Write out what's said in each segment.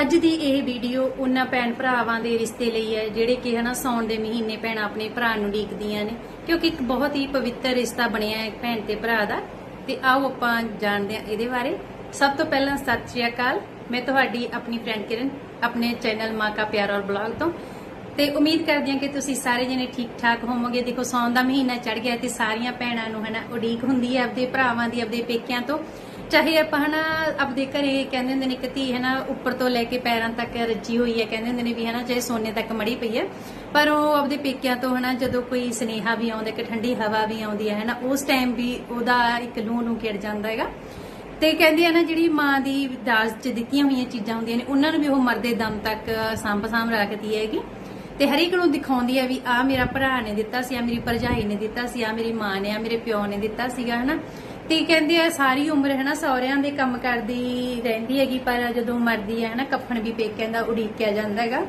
ਅੱਜ ਦੀ ਇਹ ਵੀਡੀਓ ਉਹਨਾਂ ਭੈਣ ਭਰਾਵਾਂ ਦੇ ਰਿਸ਼ਤੇ ਲਈ ਹੈ, ਜਿਹੜੇ ਕਿ ਹਨਾ ਸੌਣ ਦੇ ਮਹੀਨੇ ਭੈਣ ਆਪਣੇ ਭਰਾ ਨੂੰ ਡੀਕਦੀਆਂ ਨੇ। ਕਿਉਂਕਿ ਇੱਕ ਬਹੁਤ ਹੀ ਪਵਿੱਤਰ ਰਿਸ਼ਤਾ ਬਣਿਆ ਹੈ ਭੈਣ ਤੇ ਭਰਾ ਦਾ। ਤੇ ਆਓ ਆਪਾਂ ਜਾਣਦੇ ਹਾਂ ਇਹਦੇ ਬਾਰੇ। ਸਭ ਤੋਂ ਪਹਿਲਾਂ ਸਤਿ ਸ਼੍ਰੀ ਅਕਾਲ। ਮੈਂ ਤੁਹਾਡੀ ਆਪਣੀ ਫਰੈਂਡ ਕਿਰਨ, ਆਪਣੇ ਚੈਨਲ ਮਾਂ ਕਾ ਪਿਆਰ ਔਰ ਬਲੌਗ ਤੋਂ। ਤੇ ਉਮੀਦ ਕਰਦੀ ਹਾਂ ਕਿ ਤੁਸੀਂ ਸਾਰੇ ਜਣੇ ਠੀਕ ਠਾਕ ਹੋਵੋਗੇ। ਦੇਖੋ, ਸੌਣ ਦਾ ਮਹੀਨਾ ਚੜ ਗਿਆ ਤੇ ਸਾਰੀਆਂ ਭੈਣਾਂ ਨੂੰ ਹਨਾ ਉਡੀਕ ਹੁੰਦੀ ਹੈ ਆਪਦੇ ਭਰਾਵਾਂ ਦੀ, ਆਪਦੇ ਪੇਕਿਆਂ ਤੋਂ। ਚਾਹੇ ਆਪਾਂ ਹਨਾ ਆਪਦੇ ਘਰੇ ਕਹਿੰਦੇ ਹੁੰਦੇ ਨੇ ਕਿ ਧੀ ਹਨਾ ਉੱਪਰ ਤੋਂ ਲੈ ਕੇ ਪੈਰਾਂ ਤੱਕ ਰੱਜੀ ਹੋਈ ਹੈ, ਕਹਿੰਦੇ ਹੁੰਦੇ ਨੇ ਵੀ ਹਨਾ ਚਾਹੇ ਸੋਨੇ ਤੱਕ ਮੜੀ ਪਈ ਹੈ, ਪਰ ਉਹ ਆਪਦੇ ਪੇਕਿਆਂ ਤੋਂ ਹਨਾ ਜਦੋਂ ਕੋਈ ਸਨੇਹਾ ਵੀ ਆਉਂਦਾ ਕਿ ਠੰਡੀ ਹਵਾ ਵੀ ਆਉਂਦੀ ਹੈ ਹਨਾ, ਉਸ ਟਾਈਮ ਵੀ ਉਹਦਾ ਇੱਕ ਲੂਹ ਨੂੰ ਕਿੜ ਜਾਂਦਾ ਹੈਗਾ। ਤੇ ਕਹਿੰਦੇ ਆ ਨਾ ਜਿਹੜੀ ਮਾਂ ਦੀ ਦਾਜ ਚ ਦਿੱਤੀਆਂ ਹੋਈਆਂ ਚੀਜ਼ਾਂ ਹੁੰਦੀਆਂ ਨੇ, ਉਹਨਾਂ ਨੂੰ ਵੀ ਉਹ ਮਰਦੇ ਦਮ ਤੱਕ ਸੰਭ ਸਾਂਭ ਰੱਖਦੀ ਹੈਗੀ। ਤੇ ਹਰ ਇੱਕ ਨੂੰ ਦਿਖਾਉਂਦੀ ਹੈ ਵੀ ਆ ਮੇਰਾ ਭਰਾ ਨੇ ਦਿੱਤਾ ਸੀ ਆ ਮੇਰੀ ਭਰਜਾਈ ਨੇ ਦਿੱਤਾ ਸੀ ਆ ਮੇਰੀ ਮਾਂ ਨੇ ਆ ਮੇਰੇ ਪਿਓ ਨੇ ਦਿੱਤਾ ਸੀਗਾ ਹਨਾ। ਤੇ ਕਹਿੰਦੇ ਆ, ਸਾਰੀ ਉਮਰ ਹਨਾ ਸਹੁਰਿਆਂ ਦੇ ਕੰਮ ਕਰਦੀ ਰਹਿੰਦੀ ਹੈਗੀ, ਪਰ ਜਦੋਂ ਮਰਦੀ ਹੈ ਹਨਾ ਕਫਨ ਵੀ ਪੇਕਿਆਂ ਦਾ ਉਡੀਕਿਆ ਜਾਂਦਾ ਹੈਗਾ।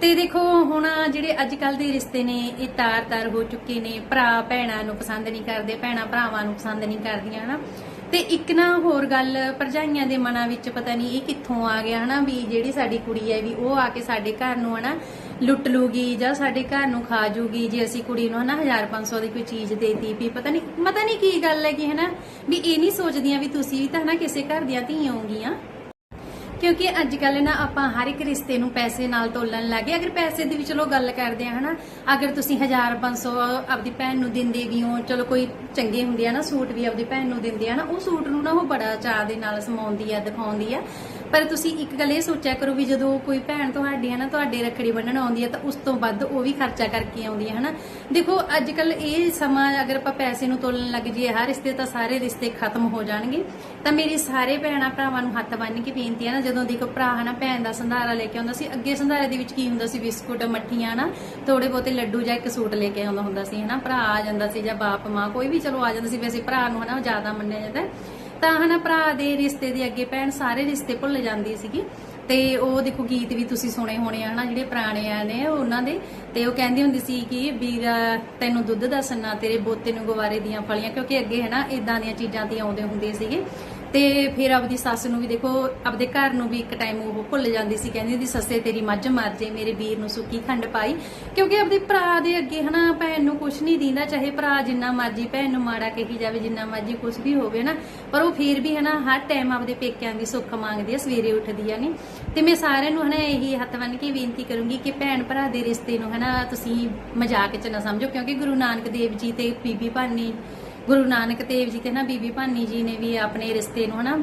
ਤੇ ਦੇਖੋ, ਹੁਣ ਜਿਹੜੇ ਅੱਜ ਕੱਲ ਦੇ ਰਿਸ਼ਤੇ ਨੇ, ਇਹ ਤਾਰ-ਤਾਰ ਹੋ ਚੁੱਕੇ ਨੇ। ਭਰਾ ਭੈਣਾਂ ਨੂੰ ਪਸੰਦ ਨਹੀਂ ਕਰਦੇ, ਭੈਣਾਂ ਭਰਾਵਾਂ ਨੂੰ ਪਸੰਦ ਨਹੀਂ ਕਰਦੀਆਂ, ਹਨਾ। ਤੇ ਇੱਕ ਨਾ ਹੋਰ ਗੱਲ, ਭਰਜਾਈਆਂ ਦੇ ਮਨਾਂ ਵਿੱਚ ਪਤਾ ਨਹੀਂ ਇਹ ਕਿੱਥੋਂ ਆ ਗਿਆ, ਹਨਾ, ਵੀ ਜਿਹੜੀ ਸਾਡੀ ਕੁੜੀ ਹੈ, ਵੀ ਉਹ ਆ ਕੇ ਸਾਡੇ ਘਰ ਨੂੰ, ਹਨਾ ਲੁੱਟ ਲੂਗੀ ਜਾਂ ਸਾਡੇ ਘਰ ਨੂੰ ਖਾ ਜੂਗੀ, ਜੇ ਅਸੀਂ ਕੁੜੀ ਨੂੰ ਹਨਾ 1500 ਦੀ ਕੋਈ ਚੀਜ਼ ਦੇਤੀ ਵੀ ਪਤਾ ਨਹੀਂ ਪਤਾ ਨਹੀਂ ਕੀ ਗੱਲ ਹੈ ਕਿ ਹਨਾ, ਵੀ ਇਹ ਨਹੀਂ ਸੋਚਦੀਆਂ ਵੀ ਤੁਸੀਂ ਵੀ ਤਾਂ ਹਨਾ ਕਿਸੇ ਘਰ ਦੀਆਂ ਧੀਆਂ ਹੋਗੀਆਂ ਕਿਉਂਕਿ ਅੱਜ ਕੱਲ ਨਾ ਆਪਾਂ ਹਰ ਇੱਕ ਰਿਸ਼ਤੇ ਨੂੰ ਪੈਸੇ ਨਾਲ ਤੋਲਣ ਲੱਗੇ ਅਗਰ ਪੈਸੇ ਦੀ ਵੀ ਚਲੋ ਗੱਲ ਕਰਦੇ ਆ ਹਨਾ, ਅਗਰ ਤੁਸੀਂ 1500 ਆਪਦੀ ਭੈਣ ਨੂੰ ਦਿੰਦੇ ਵੀ ਹੋ, ਚਲੋ ਕੋਈ ਚੰਗੇ ਹੁੰਦੇ ਆ ਨਾ ਸੂਟ ਵੀ ਆਪਦੀ ਭੈਣ ਨੂੰ ਦਿੰਦੇ ਆ ਨਾ, ਉਹ ਸੂਟ ਨੂੰ ਨਾ ਉਹ ਬੜਾ ਚਾਅ ਦੇ ਨਾਲ ਸਮਾਉਂਦੀ ਆ, ਦਿਖਾਉਂਦੀ ਆ। ਪਰ ਤੁਸੀਂ ਇੱਕ ਗੱਲ ਇਹ ਸੋਚਿਆ ਕਰੋ ਵੀ ਜਦੋਂ ਕੋਈ ਭੈਣ ਤੁਹਾਡੀ ਹੈ ਨਾ ਤੁਹਾਡੇ ਰੱਖੜੀ ਬੰਨਣ ਆਉਂਦੀ ਹੈ ਤਾਂ ਉਸ ਤੋਂ ਵੱਧ ਉਹ ਵੀ ਖਰਚਾ ਕਰਕੇ ਆਉਂਦੀ ਹੈ ਹਨਾ? ਦੇਖੋ ਅੱਜ ਕੱਲ ਇਹ ਸਮਾਂ ਅਗਰ ਆਪਾਂ ਪੈਸੇ ਨੂੰ ਤੋਲਣ ਲੱਗ ਜਾਈਏ, ਹਰ ਰਿਸ਼ਤੇ ਤਾਂ ਸਾਰੇ ਰਿਸ਼ਤੇ ਖਤਮ ਹੋ ਜਾਣਗੇ। ਤਾਂ ਮੇਰੀ ਸਾਰੇ ਭੈਣਾਂ ਭਰਾਵਾਂ ਨੂੰ ਹੱਥ ਬੰਨ੍ਹ ਕੇ ਬੇਨਤੀ ਹੈ ਨਾ, ਜਦੋਂ ਦੀ ਭਰਾ ਹਨਾ, ਭੈਣ ਦਾ ਸੰਧਾਰਾ ਲੈ ਕੇ ਆਉਂਦਾ ਸੀ, ਅੱਗੇ ਸੰਧਾਰੇ ਦੇ ਵਿੱਚ ਕੀ ਹੁੰਦਾ ਸੀ? ਬਿਸਕੁਟ, ਮੱਠੀਆਂ ਨਾ ਥੋੜੇ ਬਹੁਤੇ ਲੱਡੂ ਜਾਂ ਇੱਕ ਸੂਟ ਲੈ ਕੇ ਆਉਂਦਾ ਹੁੰਦਾ ਸੀ, ਹਨਾ? ਭਰਾ ਆ ਜਾਂਦਾ ਸੀ ਜਾਂ ਬਾਪ, ਮਾਂ, ਕੋਈ ਵੀ ਚਲੋ ਆ ਜਾਂਦਾ ਸੀ ਵੈਸੇ ਭਰਾ ਨੂੰ ਹਨਾ ਜ਼ਿਆਦਾ ਮੰਨਿਆ ਜਾਂਦਾ। ਤਾਂ ਹਨਾ ਭਰਾ ਦੇ ਰਿਸ਼ਤੇ ਦੇ ਅੱਗੇ ਭੈਣ ਸਾਰੇ ਰਿਸ਼ਤੇ ਭੁੱਲ ਜਾਂਦੀ ਸੀਗੀ। ਤੇ ਉਹ ਦੇਖੋ ਗੀਤ ਵੀ ਤੁਸੀਂ ਸੁਣੇ ਹੋਣੇ ਆ ਹਨਾ, ਜਿਹੜੇ ਪੁਰਾਣੇ ਆ ਨੇ ਉਹਨਾਂ ਦੇ। ਤੇ ਉਹ ਕਹਿੰਦੀ ਹੁੰਦੀ ਸੀ ਕਿ ਵੀਰਾ, ਤੈਨੂੰ ਦੁੱਧ ਦਾ ਸੰਨਾ, ਤੇਰੇ ਬੋਤੇ ਨੂੰ ਗਵਾਰੇ ਦੀਆਂ ਫਲੀਆਂ, ਕਿਉਂਕਿ ਅੱਗੇ ਹਨਾ ਇਦਾਂ ਦੀਆਂ ਚੀਜ਼ਾਂ ਤੇ ਆਉਂਦੇ ਹੁੰਦੇ ਸੀਗੇ। ਤੇ ਫਿਰ ਆਪਦੀ ਸੱਸ ਨੂੰ ਵੀ ਦੇਖੋ, ਆਪਦੇ ਘਰ ਨੂੰ ਵੀ ਇੱਕ ਟਾਈਮ ਉਹ ਭੁੱਲ ਜਾਂਦੀ ਸੀ, ਕਹਿੰਦੀ ਹੁੰਦੀ ਸੱਸੇ, ਤੇਰੀ ਮੱਝ ਮਰ ਜੇ, ਮੇਰੇ ਵੀਰ ਨੂੰ ਸੁੱਕੀ ਖੰਡ ਪਾਈ। ਕਿਉਂਕਿ ਆਪਦੇ ਭਰਾ ਦੇ ਅੱਗੇ ਹਨਾ, ਭੈਣ ਨੂੰ ਕੁਝ ਨਹੀਂ ਦਿੰਦਾ, ਚਾਹੇ ਭਰਾ ਜਿੰਨਾ ਮਰਜ਼ੀ, ਭੈਣ ਨੂੰ ਮਾੜਾ ਕਹੀ ਜਾਵੇ, ਜਿੰਨਾ ਮਰਜ਼ੀ ਕੁਝ ਵੀ ਹੋਵੇ ਨਾ। ਪਰ ਉਹ ਫਿਰ ਵੀ ਹਨਾ, ਹਰ ਟਾਈਮ ਆਪਦੇ ਪੇਕਿਆਂ ਦੀ ਸੁੱਖ ਮੰਗਦੀ ਆ, ਸਵੇਰੇ ਉੱਠਦੀ ਆ ਨੇ ਤੇ ਮੈਂ ਸਾਰਿਆਂ ਨੂੰ ਹਨਾ, ਇਹੀ ਹੱਥ ਬੰਨ ਕੇ ਬੇਨਤੀ ਕਰੂੰਗੀ ਕਿ ਭੈਣ ਭਰਾ ਦੇ ਰਿਸ਼ਤੇ ਨੂੰ ਹਨਾ, ਤੁਸੀਂ ਮਜ਼ਾਕ 'ਚ ਨਾ ਸਮਝੋ, ਕਿਉਂਕਿ ਗੁਰੂ ਨਾਨਕ ਦੇਵ ਜੀ ਤੇ ਬੀਬੀ ਭਾਨੀ ਗੁਰੂ ਨਾਨਕ ਦੇਵ ਜੀ ਤੇ ਨਾ ਬੀਬੀ ਭਾਨੀ ਜੀ ਨੇ ਵੀ ਆਪਣੇ ਰਿਸ਼ਤੇ ਨੂੰ ਹਨਾ,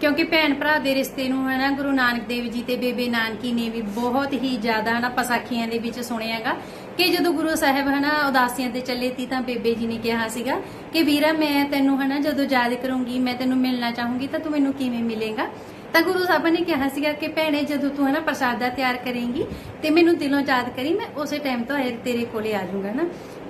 ਕਿਉਂਕਿ ਭੈਣ ਭਰਾ ਦੇ ਰਿਸ਼ਤੇ ਨੂੰ ਹਨਾ, ਗੁਰੂ ਨਾਨਕ ਦੇਵ ਜੀ ਤੇ ਬੇਬੇ ਨਾਨਕੀ ਨੇ ਵੀ ਬਹੁਤ ਹੀ ਜ਼ਿਆਦਾ ਹਨਾ ਪਸਾਖੀਆਂ ਦੇ ਵਿੱਚ ਸੁਣਿਆਗਾ ਕਿ ਜਦੋਂ ਗੁਰੂ ਸਾਹਿਬ ਹਨਾ ਉਦਾਸੀਆਂ ਤੇ ਚੱਲੇ ਤੀ ਤਾਂ ਬੇਬੇ ਜੀ ਨੇ ਕਿਹਾ ਸੀਗਾ ਕਿ ਵੀਰਾ ਮੈਂ ਤੈਨੂੰ ਹਨਾ ਜਦੋਂ ਯਾਦ ਕਰੂੰਗੀ, ਮੈਂ ਤੈਨੂੰ ਮਿਲਣਾ ਚਾਹੂੰਗੀ ਤਾਂ ਤੂੰ ਮੈਨੂੰ ਕਿਵੇਂ ਮਿਲੇਗਾ? ਤਾਂ ਗੁਰੂ ਸਾਹਿਬ ਨੇ ਕਿਹਾ ਸੀਗਾ ਕਿ ਭੈਣੇ ਜਦੋਂ ਤੂੰ ਹਨਾ ਪ੍ਰਸ਼ਾਦਾ ਤਿਆਰ ਕਰੇਂਗੀ ਤੇ ਮੈਨੂੰ ਦਿਲੋਂ ਯਾਦ ਕਰੀ, ਮੈਂ ਉਸੇ ਟਾਈਮ ਤੋਂ ਤੇਰੇ ਕੋਲੇ ਆ ਜਾਊਂਗਾ ਨਾ।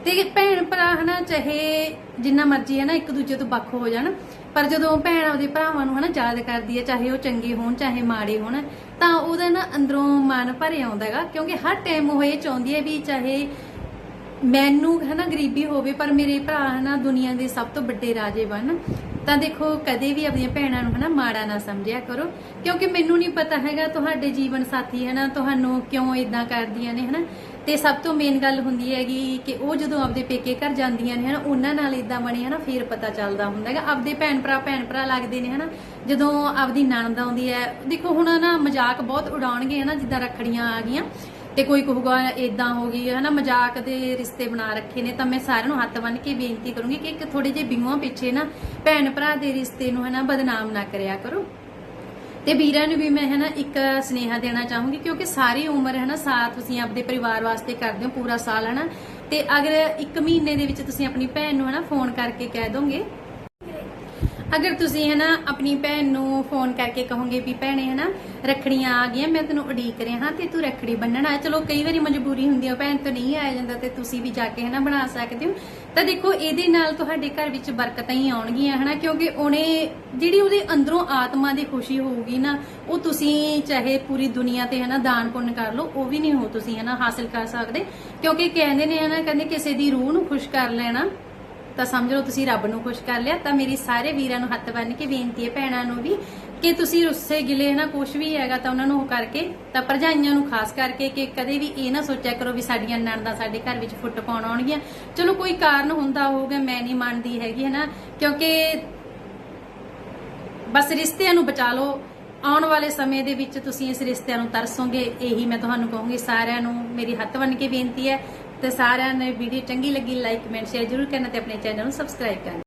ਤੇ ਭੈਣ ਭਰਾ ਹਨਾ, ਚਾਹੇ ਜਿੰਨਾ ਮਰਜ਼ੀ ਹੈ ਨਾ, ਇੱਕ ਦੂਜੇ ਤੋਂ ਵੱਖ ਹੋ ਜਾਣ, ਪਰ ਜਦੋਂ ਭੈਣ ਆਪਦੇ ਭਰਾਵਾਂ ਨੂੰ ਹਨਾ ਯਾਦ ਕਰਦੀ ਹੈ, ਚਾਹੇ ਉਹ ਚੰਗੇ ਹੋਣ, ਚਾਹੇ ਮਾੜੇ ਹੋਣ, ਤਾਂ ਉਹਦਾ ਨਾ ਅੰਦਰੋਂ ਮਨ ਭਰੇ ਆਉਂਦਾ ਹੈਗਾ, ਕਿਉਂਕਿ ਹਰ ਟਾਈਮ ਉਹ ਇਹ ਚਾਹੁੰਦੀ ਹੈ ਵੀ ਚਾਹੇ ਮੈਨੂੰ ਹਨਾ ਗਰੀਬੀ ਹੋਵੇ, ਪਰ ਮੇਰੇ ਭਰਾ ਹਨਾ ਦੁਨੀਆ ਦੇ ਸਭ ਤੋਂ ਵੱਡੇ ਰਾਜੇ ਬਣ, ਤਾਂ ਦੇਖੋ ਕਦੇ ਵੀ ਆਪਣੀਆਂ ਭੈਣਾਂ ਨੂੰ ਹਨਾ ਮਾੜਾ ਨਾ ਸਮਝਿਆ ਕਰੋ, ਕਿਉਂਕਿ ਮੈਨੂੰ ਨਹੀਂ ਪਤਾ ਹੈਗਾ ਤੁਹਾਡੇ ਜੀਵਨ ਸਾਥੀ ਹਨਾ, ਤੁਹਾਨੂੰ ਕਿਉਂ ਇਦਾਂ ਕਰਦੀਆਂ ਨੇ ਹਨਾ ਤੇ ਸਭ ਤੋਂ ਮੇਨ ਗੱਲ ਹੁੰਦੀ ਹੈਗੀ ਕਿ ਉਹ ਜਦੋਂ ਆਪਦੇ ਪੇਕੇ ਘਰ ਜਾਂਦੀਆਂ ਨੇ, ਹਨਾ, ਉਹਨਾਂ ਨਾਲ ਇਦਾਂ ਬਣੇ, ਹਨਾ, ਫੇਰ ਪਤਾ ਚੱਲਦਾ ਹੁੰਦਾ ਹੈਗਾ। ਆਪਦੇ ਭੈਣ ਭਰਾ ਭੈਣ ਭਰਾ ਲੱਗਦੇ ਨੇ, ਹਨਾ। ਜਦੋਂ ਆਪਦੀ ਨਣਦ ਆਉਂਦੀ ਹੈ, ਦੇਖੋ ਹੁਣ ਨਾ ਮਜ਼ਾਕ ਬਹੁਤ ਉਡਾਉਣਗੇ, ਹਨਾ, ਜਿੱਦਾਂ ਰੱਖੜੀਆਂ ਆ ਗਈਆਂ। ਤੇ ਕੋਈ ਕਹੂਗਾ ਇਦਾਂ ਹੋ ਗਈ, ਹਨਾ, ਮਜ਼ਾਕ ਦੇ ਰਿਸ਼ਤੇ ਬਣਾ ਰੱਖੇ ਨੇ। ਤਾਂ ਮੈਂ ਸਾਰਿਆਂ ਨੂੰ ਹੱਥ ਬੰਨ ਕੇ ਬੇਨਤੀ ਕਰੂੰਗੀ ਕਿ ਇੱਕ ਥੋੜੇ ਜਿਹੇ ਬਿੰਗੂਆਂ ਪਿੱਛੇ ਨਾ ਭੈਣ ਭਰਾ ਦੇ ਰਿਸ਼ਤੇ ਨੂੰ, ਹਨਾ, ਬਦਨਾਮ ਨਾ ਕਰਿਆ ਕਰੋ। ਤੇ ਵੀਰਾਂ ਨੂੰ ਵੀ ਮੈਂ ਹਨਾ ਇੱਕ ਸਨੇਹਾ ਦੇਣਾ ਚਾਹੂੰਗੀ, ਕਿਉਂਕਿ ਸਾਰੀ ਉਮਰ ਹੈ ਨਾ ਸਾਥ ਤੁਸੀਂ ਆਪਣੇ ਪਰਿਵਾਰ ਵਾਸਤੇ ਕਰਦੇ ਹੋ ਪੂਰਾ ਸਾਲ ਹਨਾ। ਤੇ ਅਗਰ ਇੱਕ ਮਹੀਨੇ ਦੇ ਵਿੱਚ ਤੁਸੀਂ ਆਪਣੀ ਭੈਣ ਨੂੰ ਹੈ ਨਾ ਫੋਨ ਕਰਕੇ ਕਹਿ ਦੋਗੇ ਅਗਰ ਤੁਸੀਂ ਹਨਾ ਆਪਣੀ ਭੈਣ ਨੂੰ ਫੋਨ ਕਰਕੇ ਕਹੋਗੇ ਵੀ ਭੈਣੇ ਹਨਾ ਰੱਖੜੀਆਂ ਆ ਗਈਆਂ, ਮੈਂ ਤੈਨੂੰ ਉਡੀਕ ਰਿਹਾ ਹਾਂ ਤੇ ਤੂੰ ਰੱਖੜੀ ਬੰਨਣਾ। ਚਲੋ ਕਈ ਵਾਰੀ ਮਜਬੂਰੀ ਹੁੰਦੀ ਹੈ ਭੈਣ ਤੋਂ ਨਹੀਂ ਆਇਆ ਜਾਂਦਾ ਤੇ ਤੁਸੀਂ ਵੀ ਜਾ ਕੇ ਹਨਾ ਬਣਾ ਸਕਦੇ ਹੋ। ਤਾਂ ਦੇਖੋ, ਇਹਦੇ ਨਾਲ ਤੁਹਾਡੇ ਘਰ ਵਿੱਚ ਬਰਕਤਾਂ ਹੀ ਆਉਣਗੀਆਂ ਹਨਾ, ਕਿਉਂਕਿ ਉਹਨੇ ਜਿਹੜੀ ਉਹਦੇ ਅੰਦਰੋਂ ਆਤਮਾ ਦੀ ਖੁਸ਼ੀ ਹੋਊਗੀ ਨਾ, ਉਹ ਤੁਸੀਂ ਚਾਹੇ ਪੂਰੀ ਦੁਨੀਆ ਤੇ ਹਨਾ ਦਾਨ ਪੁੰਨ ਕਰ ਲਓ, ਉਹ ਵੀ ਨਹੀਂ ਹੋ ਤੁਸੀਂ ਹਨਾ ਹਾਸਲ ਕਰ ਸਕਦੇ। ਕਿਉਂਕਿ ਕਹਿੰਦੇ ਨੇ ਹਨਾ, ਕਹਿੰਦੇ ਕਿਸੇ ਦੀ ਰੂਹ ਨੂੰ ਖੁਸ਼ ਕਰ ਲੈਣਾ। ਤਾਂ ਸਮਝ ਲਓ ਤੁਸੀਂ ਰੱਬ ਨੂੰ ਖੁਸ਼ ਕਰ ਲਿਆ, ਤਾਂ ਮੇਰੀ ਸਾਰੇ ਵੀਰਾਂ ਨੂੰ ਹੱਥ ਬੰਨ ਕੇ ਬੇਨਤੀ ਹੈ ਭੈਣਾਂ ਨੂੰ ਵੀ ਕਿ ਤੁਸੀਂ ਰੁੱਸੇ ਗਿਲੇ ਨਾ ਕੁਝ ਵੀ ਹੈਗਾ ਤਾਂ ਉਹਨਾਂ ਨੂੰ ਉਹ ਕਰਕੇ, ਤਾਂ ਭਰਜਾਈਆਂ ਨੂੰ ਖਾਸ ਕਰਕੇ ਕਿ ਕਦੇ ਵੀ ਇਹ ਨਾ ਸੋਚਿਆ ਕਰੋ ਵੀ ਸਾਡੀਆਂ ਨਣਦਾਂ ਸਾਡੇ ਘਰ ਵਿੱਚ ਫੁੱਟ ਪਾਉਣ ਆਉਣਗੀਆਂ। ਚਲੋ ਕੋਈ ਕਾਰਨ ਹੁੰਦਾ ਹੋਊਗਾ, ਮੈਂ ਨਹੀਂ ਮੰਨਦੀ ਹੈਗੀ, ਹੈ ਨਾ? ਕਿਉਂਕਿ ਬਸ ਰਿਸ਼ਤਿਆਂ ਨੂੰ ਬਚਾ ਲਓ। ਆਉਣ ਵਾਲੇ ਸਮੇਂ ਦੇ ਵਿੱਚ ਤੁਸੀਂ ਇਸ ਰਿਸ਼ਤਿਆਂ ਨੂੰ ਤਰਸੋਗੇ, ਇਹੀ ਮੈਂ ਤੁਹਾਨੂੰ ਕਹੂੰਗੀ, ਸਾਰਿਆਂ ਨੂੰ ਮੇਰੀ ਹੱਥ ਬੰਨ ਕੇ ਬੇਨਤੀ ਹੈ। ਤੇ ਸਾਰਿਆਂ ਨੇ ਵੀਡੀਓ ਚੰਗੀ ਲੱਗੀ ਲਾਈਕ ਕਮੈਂਟ ਸ਼ੇਅਰ ਜ਼ਰੂਰ ਕਰਨਾ ਤੇ ਆਪਣੇ ਚੈਨਲ ਨੂੰ ਸਬਸਕ੍ਰਾਈਬ ਕਰਨਾ।